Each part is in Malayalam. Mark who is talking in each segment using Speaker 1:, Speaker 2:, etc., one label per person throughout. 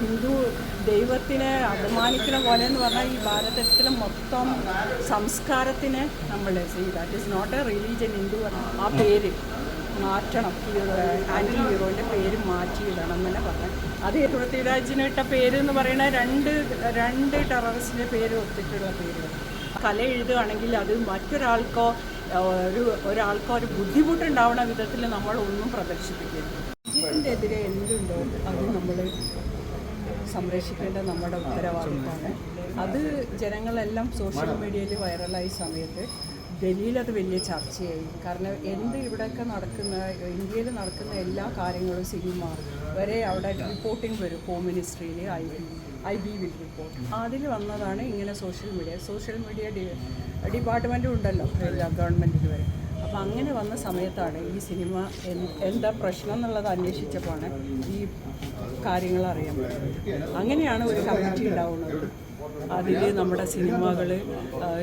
Speaker 1: ഹിന്ദു ദൈവത്തിനെ അപമാനിക്കുന്ന പോലെ എന്ന് പറഞ്ഞാൽ ഈ ഭാരതത്തിലെ മൊത്തം സംസ്കാരത്തിനെ നമ്മൾ that is not a religion Hindu ആ പേര് മാറ്റണം. ആന്റി ഹീറോന്റെ പേര് മാറ്റിയിടണം എന്നെ പറഞ്ഞു അത് പൃഥ്വിരാജിന് ഇട്ട പേര് എന്ന് പറയുന്ന രണ്ട് രണ്ട് ടെററിസ്റ്റിന്റെ പേര് ഒത്തിട്ടുള്ള പേരുകൾ കല എഴുതുകയാണെങ്കിൽ അത് മറ്റൊരാൾക്കോ ഒരു ഒരാൾക്കോ ഒരു ബുദ്ധിമുട്ടുണ്ടാവുന്ന വിധത്തിൽ നമ്മൾ ഒന്നും പ്രദർശിപ്പിക്കരുത്. ഇതിന്റെ എതിരെ എന്തുണ്ടോ അത് നമ്മൾ സംരക്ഷിക്കേണ്ട നമ്മുടെ ഉത്തരവാദിത്തമാണ് അത് ജനങ്ങളെല്ലാം സോഷ്യൽ മീഡിയയിൽ വൈറലായ സമയത്ത് ഡൽഹിയിൽ അത് വലിയ ചർച്ചയായി. കാരണം എന്ത് ഇവിടെയൊക്കെ നടക്കുന്ന ഇന്ത്യയിൽ നടക്കുന്ന എല്ലാ കാര്യങ്ങളും സിനിമ വരെ അവിടെ റിപ്പോർട്ടിംഗ് വരും. Home മിനിസ്ട്രിയിൽ I B I B will report അതിൽ വന്നതാണ് ഇങ്ങനെ സോഷ്യൽ മീഡിയ സോഷ്യൽ മീഡിയ ഡിപ്പാർട്ട്മെന്റും ഉണ്ടല്ലോ എല്ലാ ഗവൺമെന്റിൽ വരെ. അപ്പോൾ അങ്ങനെ വന്ന സമയത്താണ് ഈ സിനിമ എന്ത് പ്രശ്നം എന്നുള്ളത് അന്വേഷിച്ചപ്പോഴാണ് ഈ കാര്യങ്ങൾ അറിയാൻ അങ്ങനെയാണ് ഒരു കമ്മിറ്റി ഉണ്ടാവുന്നത്. അതിൽ നമ്മുടെ സിനിമകൾ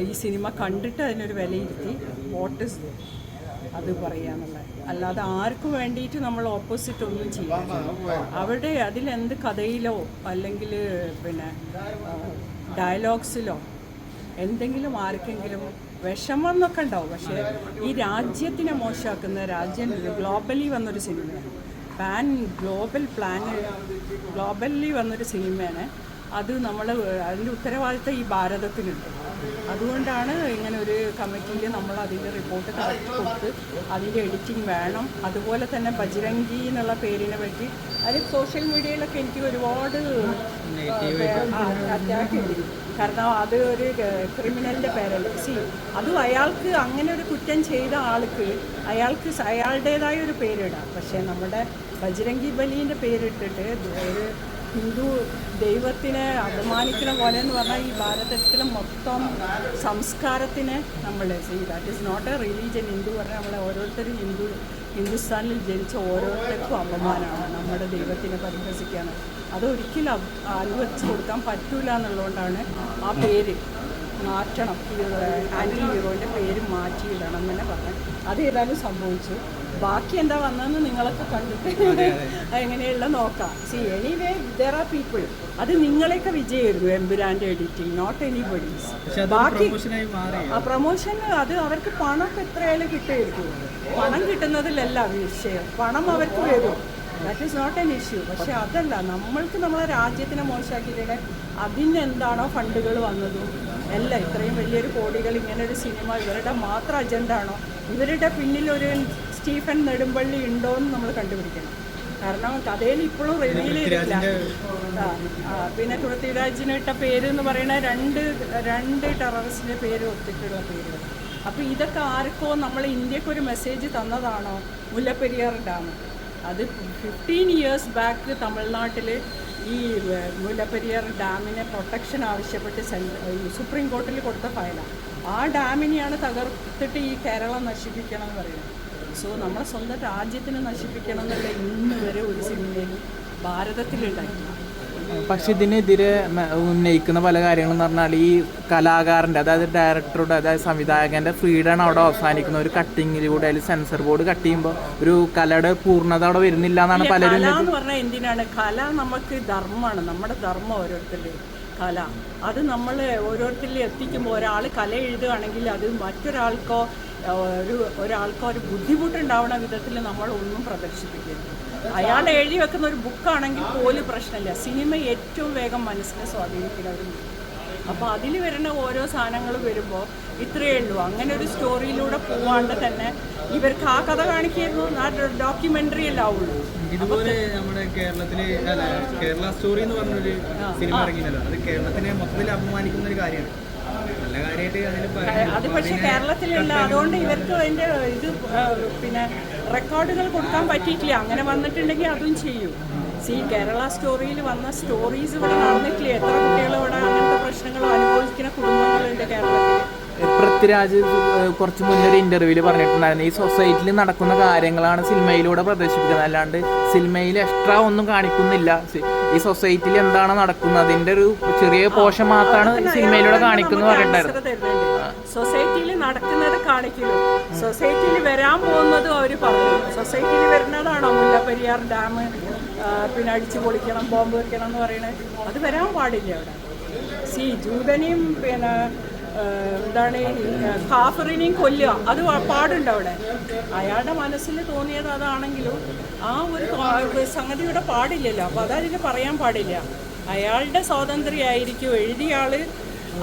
Speaker 1: ഈ സിനിമ കണ്ടിട്ട് അതിനൊരു വിലയിരുത്തി വോട്ട് അത് പറയാന്നുള്ളത് അല്ലാതെ ആർക്ക് വേണ്ടിയിട്ട് നമ്മൾ ഓപ്പോസിറ്റ് ഒന്നും ചെയ്യാം അവിടെ അതിലെന്ത് കഥയിലോ അല്ലെങ്കിൽ പിന്നെ ഡയലോഗ്സിലോ എന്തെങ്കിലും ആർക്കെങ്കിലും വിഷമം എന്നൊക്കെ ഉണ്ടാവും. പക്ഷേ ഈ രാജ്യത്തിനെ മോശമാക്കുന്ന രാജ്യം ഗ്ലോബലി വന്നൊരു സിനിമയാണ്. പാൻ ഗ്ലോബൽ പ്ലാൻ ഗ്ലോബലി വന്നൊരു സിനിമയാണ്. അത് നമ്മൾ അതിന്റെ ഉത്തരവാദിത്തം ഈ ഭാരതത്തിനുണ്ട്. അതുകൊണ്ടാണ് ഇങ്ങനെ ഒരു കമ്മിറ്റിയിൽ നമ്മൾ അതിന്റെ റിപ്പോർട്ട് കറക്റ്റ് കൊടുത്ത് അതിന്റെ എഡിറ്റിംഗ് വേണം. അതുപോലെ തന്നെ ബജ്രംഗി എന്നുള്ള പേരിനെ പറ്റി അതിൽ സോഷ്യൽ മീഡിയയിലൊക്കെ എനിക്ക് ഒരുപാട് അറ്റാക്ക് കാരണം അത് ഒരു ക്രിമിനലിന്റെ പേരല്ല സി അതും അയാൾക്ക് അങ്ങനെ ഒരു കുറ്റം ചെയ്ത ആൾക്ക് അയാൾക്ക് അയാളുടേതായ ഒരു പേരിടാം. പക്ഷേ നമ്മുടെ ബജ്രംഗി ബലീന്റെ പേരിട്ടിട്ട് ഒരു ഹിന്ദു ദൈവത്തിനെ അപമാനിക്കുന്ന പോലെ എന്ന് പറഞ്ഞാൽ ഈ ഭാരതത്തിലെ മൊത്തം സംസ്കാരത്തിനെ നമ്മൾ that is not a religion Hindu പറഞ്ഞാൽ നമ്മളെ ഓരോരുത്തരും ഹിന്ദു ഹിന്ദുസ്ഥാനിൽ ജനിച്ച ഓരോരുത്തർക്കും അപമാനമാണ് നമ്മുടെ ദൈവത്തിനെ പരിഹസിക്കാണ് അതൊരിക്കലും അനുവദിച്ച് കൊടുക്കാൻ പറ്റൂല എന്നുള്ളതുകൊണ്ടാണ് ആ പേര് മാറ്റണം. ഹീറോ ആന്റി ഹീറോന്റെ പേര് മാറ്റിയിടണം എന്ന് പറഞ്ഞു. അത് ഏതായാലും സംഭവിച്ചു. ബാക്കി എന്താ വന്നതെന്ന് നിങ്ങളൊക്കെ കണ്ടിട്ട് എങ്ങനെയുള്ള നോക്കാം. See anyway there are people അത് നിങ്ങളെയൊക്കെ വിജയമായിരുന്നു എമ്പുരാന്റെ എഡിറ്റിംഗ് നോട്ട് എനിബഡീസ് ബാക്കി
Speaker 2: പ്രൊഫഷനായി മാറി.
Speaker 1: ആ പ്രൊമോഷൻ അത് അവർക്ക് പണമൊക്കെ എത്രയായാലും കിട്ടുമായിരിക്കും പണം കിട്ടുന്നതിലല്ല വിഷയം. പണം അവർക്ക് വരും. That is not an issue പക്ഷെ അതല്ല നമ്മൾക്ക് നമ്മളെ രാജ്യത്തിനെ മോശമാക്കിയിട്ട് അതിന് എന്താണോ ഫണ്ടുകൾ വന്നതും. അല്ല ഇത്രയും വലിയൊരു കോടികൾ ഇങ്ങനെ ഒരു സിനിമ ഇവരുടെ മാത്രം അജണ്ട ആണോ? ഇവരുടെ പിന്നിൽ ഒരു സ്റ്റീഫൻ നെടുമ്പള്ളി ഉണ്ടോ എന്ന് നമ്മൾ കണ്ടുപിടിക്കണം. കാരണം കഥയിൽ ഇപ്പോഴും റിവീൽ ചെയ്തിട്ടില്ല പിന്നെ തുളത്തിരാജിന് ഇട്ട പേര് എന്ന് പറയുന്ന രണ്ട് രണ്ട് ടെററിസ്റ്റിന്റെ പേര് ഒത്തിട്ടുള്ള പേരുകൾ അപ്പോൾ ഇതൊക്കെ ആർക്കോ നമ്മൾ ഇന്ത്യയ്ക്ക് ഒരു മെസ്സേജ് തന്നതാണോ? മുല്ലപ്പെരിയാർ ഡാം. അത് ഫിഫ്റ്റീൻ ഇയേഴ്സ് ബാക്ക് തമിഴ്നാട്ടിൽ ഈ മുല്ലപ്പെരിയാർ ഡാമിനെ പ്രൊട്ടക്ഷൻ ആവശ്യപ്പെട്ട് സുപ്രീം കോർട്ടിൽ കൊടുത്ത ഫയലാണ് ആ ഡാമിനെയാണ് തകർത്തിട്ട് ഈ കേരളം നശിപ്പിക്കണം എന്ന് പറയുന്നത്. സോ നമ്മളെ സ്വന്തം രാജ്യത്തിനെ നശിപ്പിക്കണം എന്നുള്ള ഇന്ന് വരെ ഒരു സിനിമയും ഭാരതത്തിലുണ്ടായിട്ടില്ല
Speaker 3: പക്ഷെ ഇതിനെതിരെ ഉന്നയിക്കുന്ന പല കാര്യങ്ങളെന്ന് പറഞ്ഞാൽ ഈ കലാകാരന്റെ അതായത് ഡയറക്ടറുടെ അതായത് സംവിധായകന്റെ ഫ്രീഡം അവിടെ അവസാനിക്കുന്ന ഒരു കട്ടിങ്ങിലൂടെ അതിൽ സെൻസർ ബോർഡ് കട്ട് ചെയ്യുമ്പോൾ ഒരു കലയുടെ പൂർണത അവിടെ വരുന്നില്ല എന്നാണ് പലരും
Speaker 1: എന്ന് പറഞ്ഞാൽ എന്തിനാണ്? കല നമുക്ക് ധർമ്മമാണ്. നമ്മുടെ ധർമ്മം ഓരോരുത്തരുടെയും കല. അത് നമ്മൾ ഓരോരുത്തരിൽ എത്തിക്കുമ്പോൾ ഒരാൾ കല എഴുതുകയാണെങ്കിൽ അത് മറ്റൊരാൾക്കോ ഒരു ഒരാൾക്ക് ഒരു ബുദ്ധിമുട്ടുണ്ടാവുന്ന വിധത്തിൽ നമ്മൾ ഒന്നും പ്രദർശിപ്പിക്കരുത്. അയാൾ എഴുതി വെക്കുന്ന ഒരു ബുക്കാണെങ്കിൽ പോലും പ്രശ്നമില്ല. സിനിമ ഏറ്റവും വേഗം മനസ്സിനെ സ്വാധീനിക്കുന്ന ഒരു അപ്പോൾ അതിൽ വരുന്ന ഓരോ സാധനങ്ങൾ വരുമ്പോൾ ഇത്രയേ ഉള്ളൂ. അങ്ങനെ ഒരു സ്റ്റോറിയിലൂടെ പോവാണ്ട് തന്നെ ഇവർക്ക് ആ കഥ കാണിക്കായിരുന്നു. ആ ഡോക്യുമെന്ററി അല്ല ആവുള്ളൂ.
Speaker 2: ഇതുപോലെ നമ്മുടെ കേരളത്തിലെ കേരള സ്റ്റോറി എന്ന് പറഞ്ഞൊരു സിനിമ ഇറങ്ങിയല്ലോ അത് കേരളത്തിനെ മൊത്തത്തിൽ അപമാനിക്കുന്ന ഒരു കാര്യമാണ്.
Speaker 1: അത് പക്ഷേ കേരളത്തിലുള്ള അതുകൊണ്ട് ഇവർക്ക് അതിന്റെ ഇത് പിന്നെ റെക്കോർഡുകൾ കൊടുക്കാൻ പറ്റിയിട്ടില്ല. അങ്ങനെ വന്നിട്ടുണ്ടെങ്കിൽ അതും ചെയ്യും. സി കേരള സ്റ്റോറിയിൽ വന്ന സ്റ്റോറീസ് ഇവിടെ നടന്നിട്ടില്ല. എത്ര കുട്ടികൾ ഇവിടെ അങ്ങനത്തെ പ്രശ്നങ്ങൾ അനുഭവിക്കുന്ന കുടുംബങ്ങളുണ്ട് കേരളത്തിൽ?
Speaker 3: പൃഥ്വിരാജ് കുറച്ച് മുന്നേ ഒരു ഇന്റർവ്യൂവിൽ പറഞ്ഞിട്ടുണ്ടായിരുന്നു. ഈ സൊസൈറ്റിയിൽ നടക്കുന്ന കാര്യങ്ങളാണ് സിനിമയിലൂടെ പ്രദർശിപ്പിക്കുന്നത്. അല്ലാണ്ട് സിനിമയിൽ എക്സ്ട്രാ ഒന്നും കാണിക്കുന്നില്ല. ഈ സൊസൈറ്റിയിൽ എന്താണ് നടക്കുന്നത്? അതിന്റെ ഒരു ചെറിയ പോഷൻ മാത്രമാണ് സിനിമയിലൂടെ കാണിക്കുന്നത് പറഞ്ഞിട്ടുണ്ടായിരുന്നു.
Speaker 1: സൊസൈറ്റിയിൽ നടക്കുന്നത് കാണിക്കുന്നു സൊസൈറ്റിയിൽ വരാൻ പോകുന്നതും അവർ പറഞ്ഞു സൊസൈറ്റിയിൽ വരുന്നതാണോ മുല്ലപ്പെരിയാർ ഡാം പിന്നെ അടിച്ചു പൊളിക്കണം ബോംബ് വെക്കണം എന്ന് പറയണത് അത് വരാൻ പാടില്ല അവിടെ. സി ജൂതനെയും പിന്നെ എന്താണ് കാഫറിനെയും ഖാഫറിനെയും കൊല്ലുക. അത് പാടുണ്ട് അവിടെ. അയാളുടെ മനസ്സിൽ തോന്നിയത് അതാണെങ്കിലും ആ ഒരു സംഗതിയുടെ പാടില്ലല്ലോ. അപ്പോൾ അതതിന് പറയാൻ പാടില്ല. അയാളുടെ സ്വാതന്ത്ര്യമായിരിക്കും എഴുതിയ ആൾ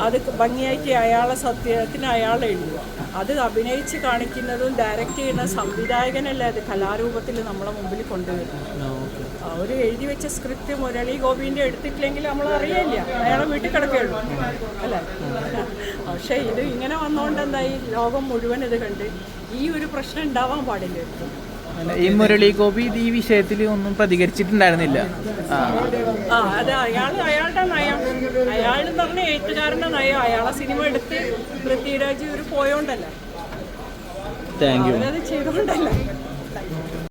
Speaker 1: അത് ഭംഗിയായിട്ട് അയാളെ സത്യത്തിന് അയാൾ എഴുതുക. അത് അഭിനയിച്ച് കാണിക്കുന്നതും ഡയറക്റ്റ് ചെയ്യുന്ന സംവിധായകനല്ലേ അത് കലാരൂപത്തിൽ നമ്മളെ മുമ്പിൽ കൊണ്ടുവരുന്നത്. അവർ എഴുതി വെച്ച സ്ക്രിപ്റ്റ് മുരളി ഗോപിന്റെ എടുത്തിട്ടില്ലെങ്കിൽ നമ്മൾ അറിയില്ല അയാളെ വീട്ടിൽ കിടക്കുകയുള്ളൂ. അല്ലേ? പക്ഷേ ഇത് ഇങ്ങനെ വന്നുകൊണ്ട് എന്തായി? ലോകം മുഴുവൻ ഇത് കണ്ട് ഈ ഒരു പ്രശ്നം ഉണ്ടാവാൻ പാടില്ല.
Speaker 3: ഈ മുരളി ഗോപി ഈ വിഷയത്തിൽ ഒന്നും പ്രതികരിച്ചിട്ടുണ്ടായിരുന്നില്ല. ആ.
Speaker 1: അത് അയാൾ അയാളുടെ നയം. അയാൾ പറഞ്ഞ എഴുത്തുകാരന്റെ നയം. അയാളെ സിനിമ എടുത്ത് പൃഥ്വിരാജ് ഒരു പോയോണ്ടല്ല?
Speaker 3: താങ്ക് യു
Speaker 1: അവരത് ചെയ്തുകൊണ്ടല്ലേ